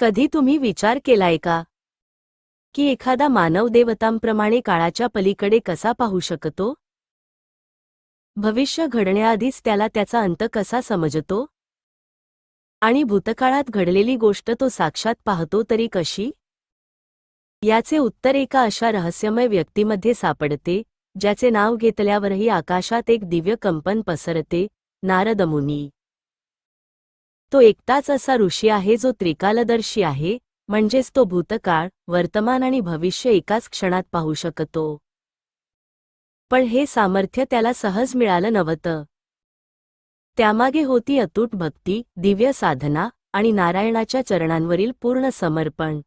कधी तुम्ही विचार केलाय का? की एखादा मानव देवतांप्रमाणे काळाच्या पलीकडे कसा पाहू शकतो? भविष्य घडण्याआधीच त्याला त्याचा अंत कसा समजतो? आणि भूतकाळात घडलेली गोष्ट तो साक्षात पाहतो तरी कशी? याचे उत्तर एका अशा रहस्यमय व्यक्तीमध्ये सापडते ज्याचे नाव घेतल्यावरही आकाशात एक दिव्य कंपन पसरते नारदमुनी तो एकटाच असा ऋषी आहे जो त्रिकालदर्शी आहे म्हणजेच तो भूतकाळ वर्तमान आणि भविष्य एकाच क्षणात पाहू शकतो. पण हे सामर्थ्य त्याला सहज मिळालं नव्हतं. त्यामागे होती अतूट भक्ती दिव्य साधना आणि नारायणाच्या चरणांवरील पूर्ण समर्पण.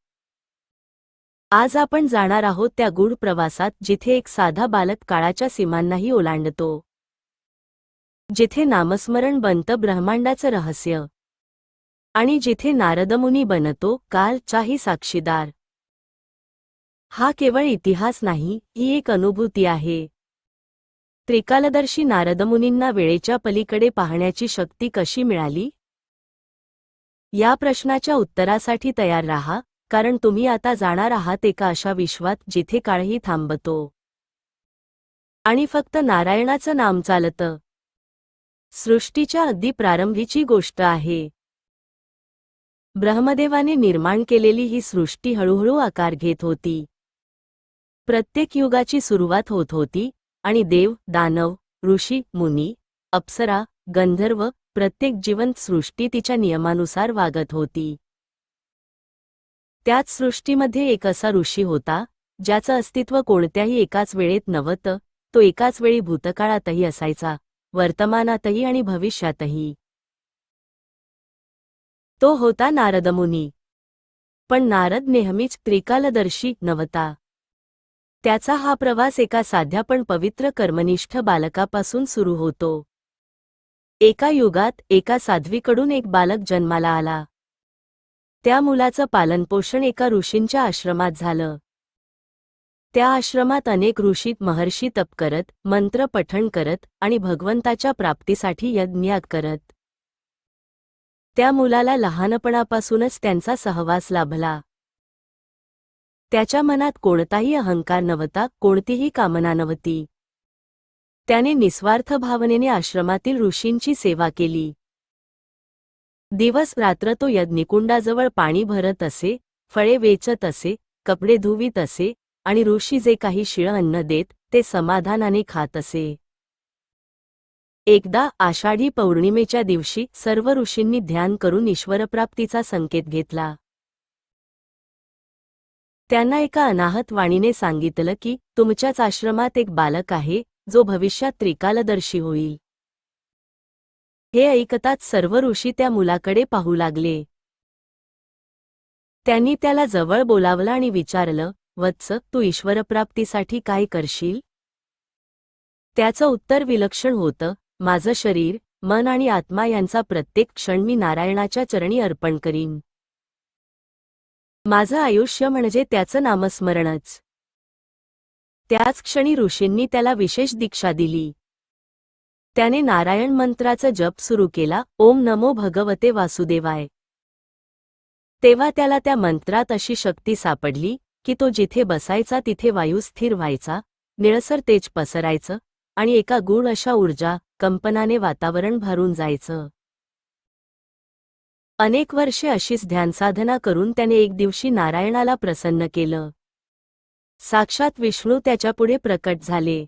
आज आपण जाणार आहोत त्या गूढ प्रवासात जिथे एक साधा बालक काळाच्या सीमांनाही ओलांडतो. जिथे नामस्मरण बनतं ब्रह्मांडाचं रहस्य. आणि जिथे नारदमुनी बनतो कालचाही साक्षीदार. हा केवळ इतिहास नाही ही एक अनुभूती आहे. त्रिकालदर्शी नारदमुनींना वेळेच्या पलीकडे पाहण्याची शक्ती कशी मिळाली? या प्रश्नाच्या उत्तरासाठी तयार राहा कारण तुम्ही आता जाणार आहात एका अशा विश्वात जिथे काळही थांबतो. आणि फक्त नारायणाचं नाम चालतं. सृष्टीच्या अगदी प्रारंभीची गोष्ट आहे. ब्रह्मदेवाने निर्माण केलेली ही सृष्टी हळूहळू आकार घेत होती. प्रत्येक युगाची सुरुवात होत होती आणि देव दानव ऋषी मुनी अप्सरा गंधर्व प्रत्येक जिवंत सृष्टी तिच्या नियमानुसार वागत होती. त्याच सृष्टीमध्ये एक असा ऋषी होता ज्याचं अस्तित्व कोणत्याही एकाच वेळेत नव्हतं तो एकाच वेळी भूतकाळातही असायचा वर्तमानातही आणि भविष्यातही. तो होता नारदमुनी. पण नारद नेहमीच त्रिकालदर्शी नव्हता. त्याचा हा प्रवास एका साध्या पण पवित्र कर्मनिष्ठ बालकापासून सुरू होतो. एका युगात एका साध्वीकडून एक बालक जन्माला आला. त्या मुलाचं पालनपोषण एका ऋषींच्या आश्रमात झालं. त्या आश्रमात अनेक ऋषी महर्षी तप करत मंत्र पठण करत आणि भगवंताच्या प्राप्तीसाठी यज्ञ करत. त्या मुलाला लहानपणापासूनच त्यांचा सहवास लाभला. त्याच्या मनात कोणताही अहंकार नव्हता कोणतीही कामना नव्हती. त्याने निस्वार्थ भावनेने आश्रमातील ऋषींची सेवा केली. दिवस रात्र तो यज्ञकुंडाजवळ पाणी भरत असे फळे वेचत असे कपडे धुवीत असे आणि ऋषी जे काही शिळ अन्न देत ते समाधानाने खात असे. एकदा आषाढी पौर्णिमेच्या दिवशी सर्व ऋषींनी ध्यान करून ईश्वरप्राप्तीचा संकेत घेतला. त्यांना एका अनाहत वाणीने सांगितलं की तुमच्याच आश्रमात एक बालक आहे जो भविष्यात त्रिकालदर्शी होईल. हे ऐकताच सर्व ऋषी त्या मुलाकडे पाहू लागले. त्यांनी त्याला जवळ बोलावलं आणि विचारलं वत्स तू ईश्वरप्राप्तीसाठी काय करशील? त्याचं उत्तर विलक्षण होतं माझं शरीर मन आणि आत्मा यांचा प्रत्येक क्षण मी नारायणाच्या चरणी अर्पण करीन. माझं आयुष्य म्हणजे त्याचं नामस्मरणच. त्याच क्षणी ऋषींनी त्याला विशेष दीक्षा दिली. त्याने नारायण मंत्राचा जप सुरू केला ओम नमो भगवते वासुदेवाय. तेव्हा त्याला त्या मंत्रात अशी शक्ती सापडली की तो जिथे बसायचा तिथे वायू स्थिर व्हायचा निळसर तेज पसरायचं आणि एका गुण अशा ऊर्जा कंपनाने वातावरण भरून जायचं. अनेक वर्षे अशीच ध्यानसाधना करून त्याने एक दिवशी नारायणाला प्रसन्न केलं. साक्षात विष्णू त्याच्यापुढे प्रकट झाले.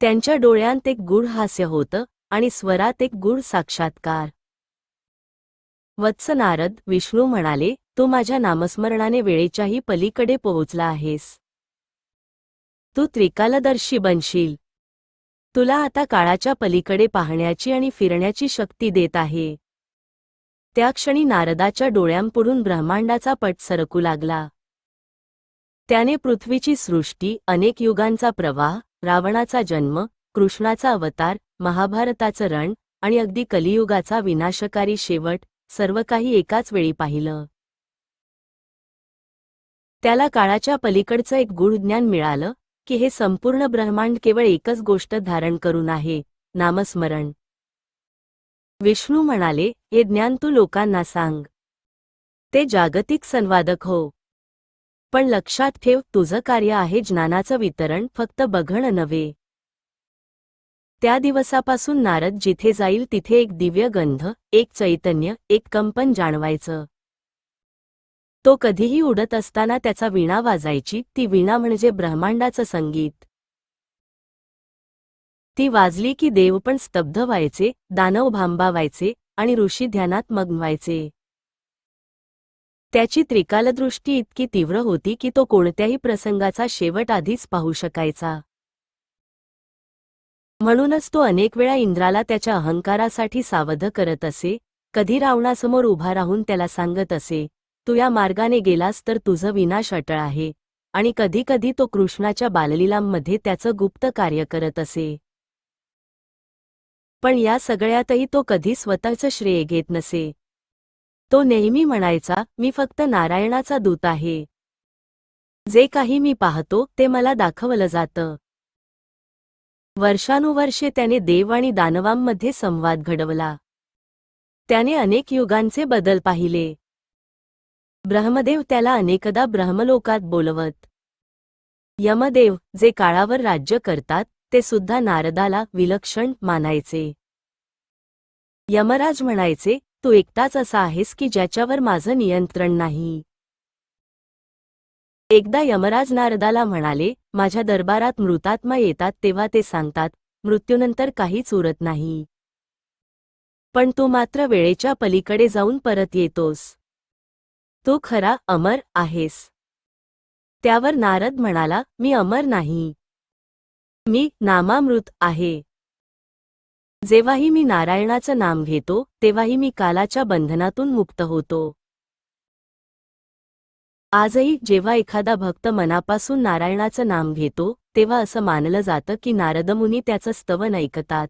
त्यांच्या डोळ्यांत एक गूढ हास्य होतं आणि स्वरात एक गूढ साक्षात्कार. वत्स नारद विष्णू म्हणाले तू माझ्या नामस्मरणाने वेळेच्याही पलीकडे पोहोचला आहेस. तू त्रिकालदर्शी बनशील. तुला आता काळाच्या पलीकडे पाहण्याची आणि फिरण्याची शक्ती देत आहे. त्या क्षणी नारदाच्या डोळ्यांपुढून ब्रह्मांडाचा पट सरकू लागला. त्याने पृथ्वीची सृष्टी अनेक युगांचा प्रवाह रावणाचा जन्म कृष्णाचा अवतार महाभारताचं रण आणि अगदी कलियुगाचा विनाशकारी शेवट सर्व काही एकाच वेळी पाहिलं. त्याला काळाच्या पलीकडचं एक गूढ ज्ञान मिळालं की हे संपूर्ण ब्रह्मांड केवळ एकच गोष्ट धारण करून आहे नामस्मरण. विष्णू म्हणाले हे ज्ञान तू लोकांना सांग. ते जागतिक संवादक हो. पण लक्षात ठेव तुझं कार्य आहे ज्ञानाचं वितरण फक्त बघणं नव्हे. त्या दिवसापासून नारद जिथे जाईल तिथे एक दिव्य गंध एक चैतन्य एक कंपन जाणवायचं. तो कधीही उडत असताना त्याचा वीणा वाजायची ती वीणा म्हणजे ब्रह्मांडाचं संगीत. ती वाजली की देव पण स्तब्ध व्हायचे दानव भांबावायचे आणि ऋषी ध्यानात मग्न व्हायचे त्याची त्रिकालदृष्टी इतकी तीव्र होती की तो कोणत्याही प्रसंगाचा शेवट आधीच पाहू शकायचा. म्हणूनच तो अनेक वेळा इंद्राला त्याच्या अहंकारासाठी सावध करत असे कधी रावणासमोर उभा राहून त्याला सांगत असे तू या मार्गाने गेलास तर तुझं विनाश अटळ आहे. आणि कधीकधी तो कृष्णाच्या बाललीलांमध्ये त्याचं गुप्त कार्य करत असे. पण या सगळ्यातही तो कधी स्वतःचं श्रेय घेत नसे. तो नेहमी म्हणायचा मी फक्त नारायणाचा दूत आहे. जे काही मी पाहतो ते मला दाखवलं जातं. वर्षानुवर्षे त्याने देव आणि दानवांमध्ये संवाद घडवला. त्याने अनेक युगांचे बदल पाहिले. ब्रह्मदेव त्याला अनेकदा ब्रह्मलोकात बोलवत. यमदेव जे काळावर राज्य करतात ते सुद्धा नारदाला विलक्षण मानायचे. यमराज म्हणायचे तू एकटाच असा आहेस की ज्याच्यावर माझं नियंत्रण नाही. एकदा यमराज नारदाला म्हणाले माझ्या दरबारात मृतात्मा येतात तेव्हा ते सांगतात मृत्यूनंतर काहीच उरत नाही. पण तू मात्र वेळेच्या पलीकडे जाऊन परत येतोस. तू खरा अमर आहेस. त्यावर नारद म्हणाला मी अमर नाही. मी नामामृत आहे. जेव्हाही मी नारायणाचं नाम घेतो तेव्हाही मी कालाच्या बंधनातून मुक्त होतो. आजही जेव्हा एखादा भक्त मनापासून नारायणाचं नाम घेतो तेव्हा असं मानलं जातं की नारदमुनी त्याचं स्तवन ऐकतात.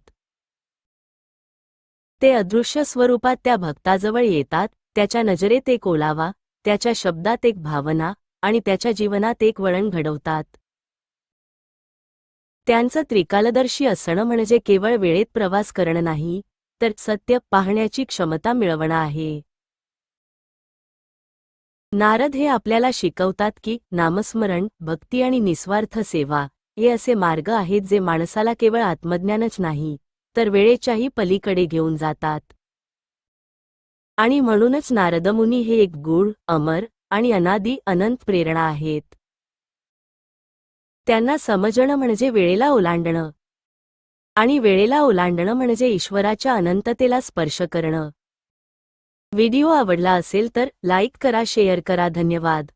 ते अदृश्य स्वरूपात त्या भक्ताजवळ येतात त्याच्या नजरेत एक ओलावा त्याच्या शब्दात एक भावना आणि त्याच्या जीवनात एक वळण घडवतात. त्यांचं त्रिकालदर्शी असणं म्हणजे केवळ वेळेत प्रवास करणं नाही तर सत्य पाहण्याची क्षमता मिळवणं आहे. नारद हे आपल्याला शिकवतात की नामस्मरण भक्ती आणि निस्वार्थ सेवा हे असे मार्ग आहेत जे माणसाला केवळ आत्मज्ञानच नाही तर वेळेच्याही पलीकडे घेऊन जातात. आणि म्हणूनच नारदमुनी हे एक गूढ अमर आणि अनादी अनंत प्रेरणा आहेत. त्यांना समजणं म्हणजे वेळेला ओलांडणं. आणि वेळेला ओलांडणं म्हणजे ईश्वराच्या अनंततेला स्पर्श करणं. व्हिडिओ आवडला असेल तर लाईक करा शेअर करा धन्यवाद.